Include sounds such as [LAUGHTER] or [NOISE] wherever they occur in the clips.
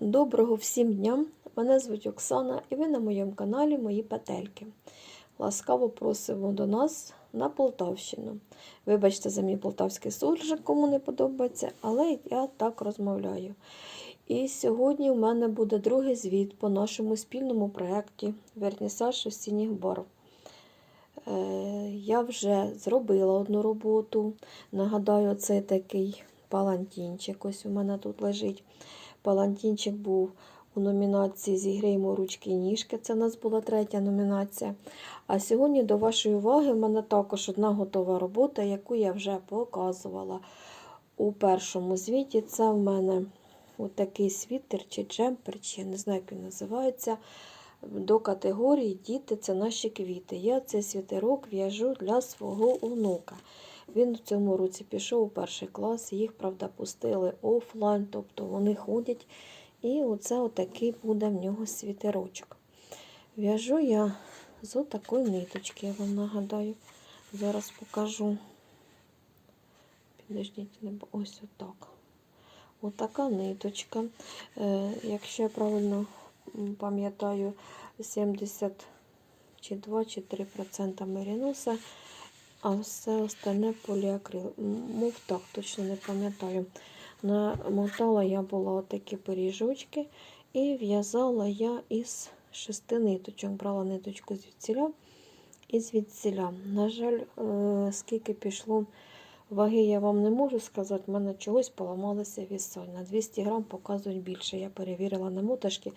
Доброго всім дням! Мене звуть Оксана і ви на моєму каналі Мої Петельки. Ласкаво просимо до нас на Полтавщину. Вибачте за мій полтавський суржик, кому не подобається, але я так розмовляю. І сьогодні у мене буде другий звіт по нашому спільному проєкті Вернісаж осінніх барв. Е, Я вже зробила одну роботу. Нагадаю, це такий палантінчик. Ось у мене тут лежить. Палантінчик був у номінації Зігріємо ручки і ніжки. Це у нас була третя номінація. А сьогодні до вашої уваги в мене також одна готова робота, яку я вже показувала у першому звіті. Це в мене такий світер чи джемпер, чи я не знаю, як він називається. До категорії Діти це наші квіти. Я цей світерок в'яжу для свого онука. Він в цьому році пішов у перший клас, їх, правда, пустили офлайн, тобто вони ходять. І оце отакий буде в нього світерочок. В'яжу я з отакої ниточки, я вам нагадаю. Зараз покажу. Підождіть, ось отак. Отака ниточка. Е, якщо я правильно пам'ятаю, 70 чи 2 чи 3% мерінуса, а все остальне поліакрил. Мов так, точно не пам'ятаю. Намотала я була такі пиріжочки і в'язала я із шести ниточок. Брала ниточку звідсіля і звідсіля. На жаль, е, скільки пішло ваги, я вам не можу сказати, в мене чогось поламалися віси. На 200 грам показують більше. Я перевірила на моташки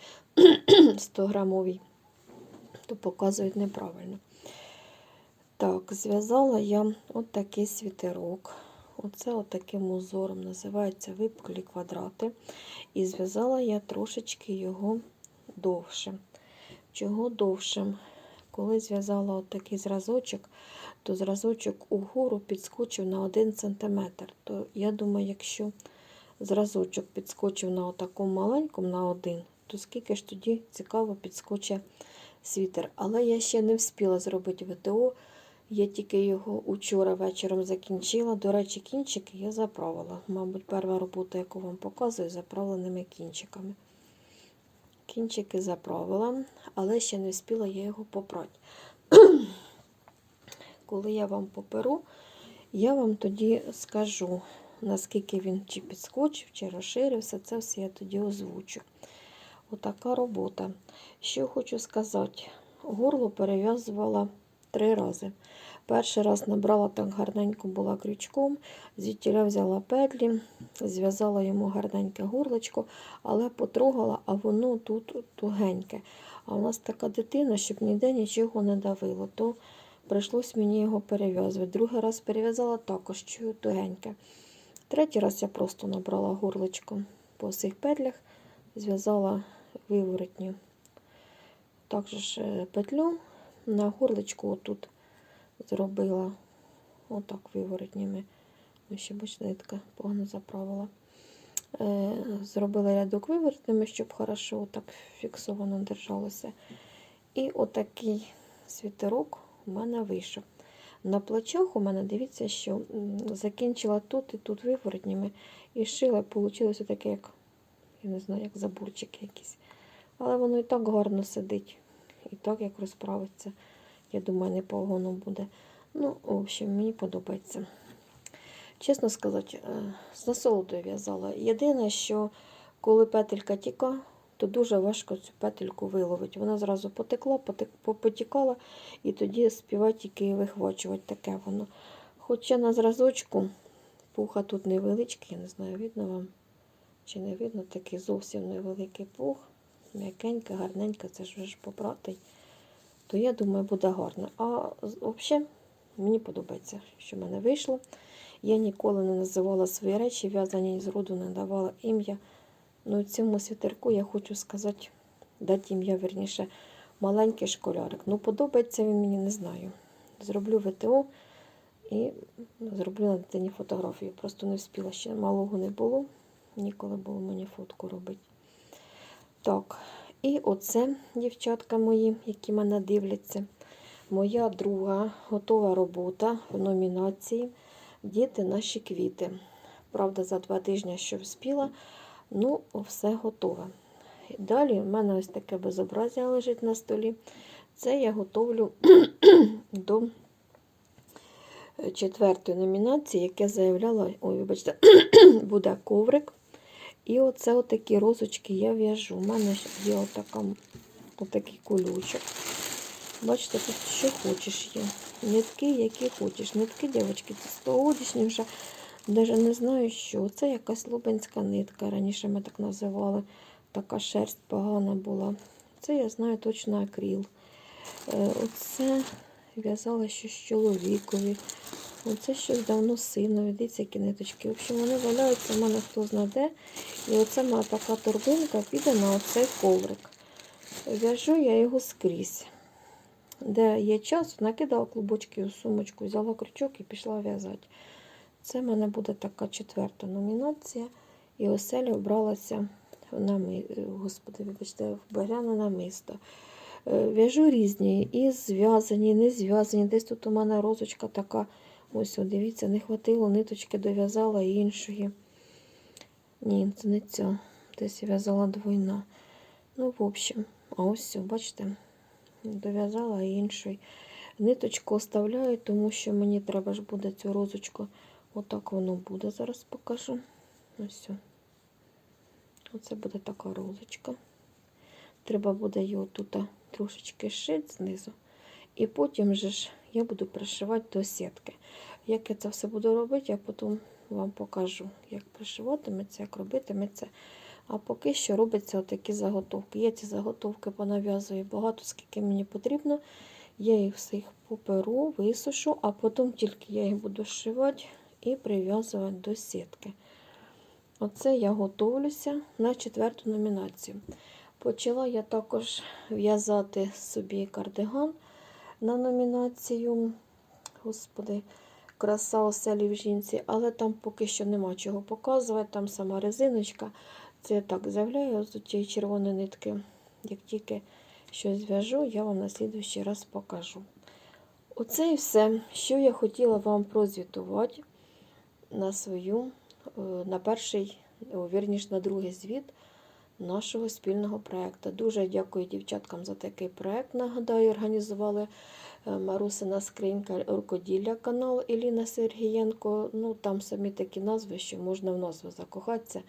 [CLEARS THROAT] 100 грамові, то показують неправильно. Так, зв'язала я от такий світерок. Оце отаким узором називається випуклі квадрати. І зв'язала я трошечки його довше. Чого довшим? Коли зв'язала отакий зразочок, то зразочок угору підскочив на 1 см. То я думаю, якщо зразочок підскочив на такому маленькому на 1, то скільки ж тоді цікаво підскочить світер. Але я ще не встигла зробити ВТО. Я тільки його учора вечором закінчила. До речі, кінчики я заправила. Мабуть, перша робота, яку вам показую, заправленими кінчиками. Кінчики заправила, але ще не встигла я його попрати. [CLEARS THROAT] Коли я вам поперу, я вам тоді скажу, наскільки він чи підскочив, чи розширився, це все я тоді озвучу. Отака робота. Що хочу сказати, горло перев'язувала три рази. Перший раз набрала так гарненько була крючком, звідтіля взяла петлі, зв'язала йому гарненьке горлочко, але потрогала, а воно тут тугеньке. А у нас така дитина, щоб ніде нічого не давило, то прийшлось мені його перев'язувати. Другий раз перев'язала також чую тугеньке. Третій раз я просто набрала горлочко по всіх петлях, зв'язала виворотню також петлю на горличку отут зробила отак виворотніми. Ну, ще бачите, нитка погано заправила. Е, зробила рядок виворотними, щоб хорошо так фіксовано держалося. І отакий світерок у мене вийшов. На плечах у мене, дивіться, що закінчила тут і тут виворотніми. І шила, вийшло таке, як, я не знаю, як забурчики якісь. Але воно і так гарно сидить, і так як розправиться. Я думаю, не погано буде. Ну, в общем, мені подобається. Чесно сказати, е, з насолодою в'язала. Єдине, що коли петелька тіка, то дуже важко цю петельку виловити. Вона зразу потекла, потікала, і тоді співати тільки вихвачувати таке воно. Хоча на зразочку пуха тут невеличкий, я не знаю, видно вам чи не видно, такий зовсім невеликий пух. М'якенька, гарненька, це ж вже побратий то я думаю, буде гарно. А взагалі, мені подобається, що в мене вийшло. Я ніколи не називала свої речі, в'язані з роду не давала ім'я. Ну, цьому світерку я хочу сказати, дати ім'я, верніше, маленький школярик. Ну, подобається він мені, не знаю. Зроблю ВТО і зроблю на дитині фотографію. Просто не встигла ще малого не було. Ніколи було мені фотку робити. Так, і оце, дівчатка мої, які мене дивляться, моя друга готова робота в номінації Діти наші квіти. Правда, за два тижні що вспіла, ну, все готове. Далі в мене ось таке безобразія лежить на столі. Це я готовлю [CLEARS THROAT] до четвертої номінації, яке заявляла, ой, вибачте, [CLEARS THROAT] буде коврик. І оце отакі розочки я в'яжу. У мене є отака, отакий колючок. Бачите, тут що хочеш є. Нитки, які хочеш. Нитки, дівчатки, це 100 вже. Навіть не знаю, що. Це якась лубенська нитка. Раніше ми так називали. Така шерсть погана була. Це я знаю точно акріл. Е, Оце в'язала щось чоловікові. Оце щось давно синові. Дивіться, які ниточки. В общем, вони валяються в мене хто знаде. І оце моя така торбинка піде на оцей коврик. В'яжу я його скрізь. Де є час, накидала клубочки у сумочку, взяла крючок і пішла в'язати. Це в мене буде така четверта номінація. І оселя обралася на ми... Господи, вибачте, в багряне намисто. Е, В'яжу різні, і зв'язані, і не зв'язані. Десь тут у мене розочка така. Ось, о, дивіться, не хватило ниточки, дов'язала іншої. Ні, це не ця. Десь в'язала двойна. Ну, в общем, а ось все, бачите, дов'язала іншої. Ниточку оставляю, тому що мені треба ж буде цю розочку. Отак воно буде. Зараз покажу. Ось. все. Оце буде така розочка. Треба буде її тут трошечки шити знизу. І потім же ж я буду пришивати до сітки. Як я це все буду робити, я потім вам покажу, як пришиватиметься, як робитиметься. А поки що робиться отакі заготовки. Я ці заготовки понав'язую багато, скільки мені потрібно. Я їх всіх поперу, висушу, а потім тільки я їх буду шивати і прив'язувати до сітки. Оце я готовлюся на четверту номінацію. Почала я також в'язати собі кардиган на номінацію. Господи, краса оселі в жінці, але там поки що нема чого показувати. Там сама резиночка. Це я так заявляю з цієї червоної нитки. Як тільки щось зв'яжу, я вам на слідуючий раз покажу. Оце і все, що я хотіла вам прозвітувати на свою, е, на перший, о, вірніш, на другий звіт нашого спільного проєкту. Дуже дякую дівчаткам за такий проєкт. Нагадаю, організували е, Марусина скринька рукоділля канал Еліна Сергієнко. Ну, там самі такі назви, що можна в назву закохатися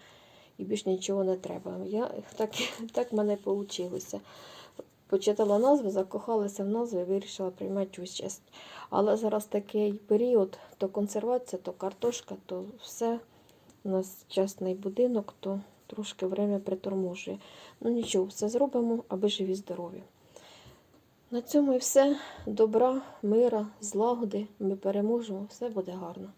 і більш нічого не треба. Я, так, [LAUGHS] так мене вийшло. Почитала назву, закохалася в назву вирішила приймати участь. Але зараз такий період, то консервація, то картошка, то все. У нас частний будинок, то трошки время приторможує. Ну нічого, все зробимо, аби живі здорові. На цьому і все. Добра, мира, злагоди. Ми переможемо, все буде гарно.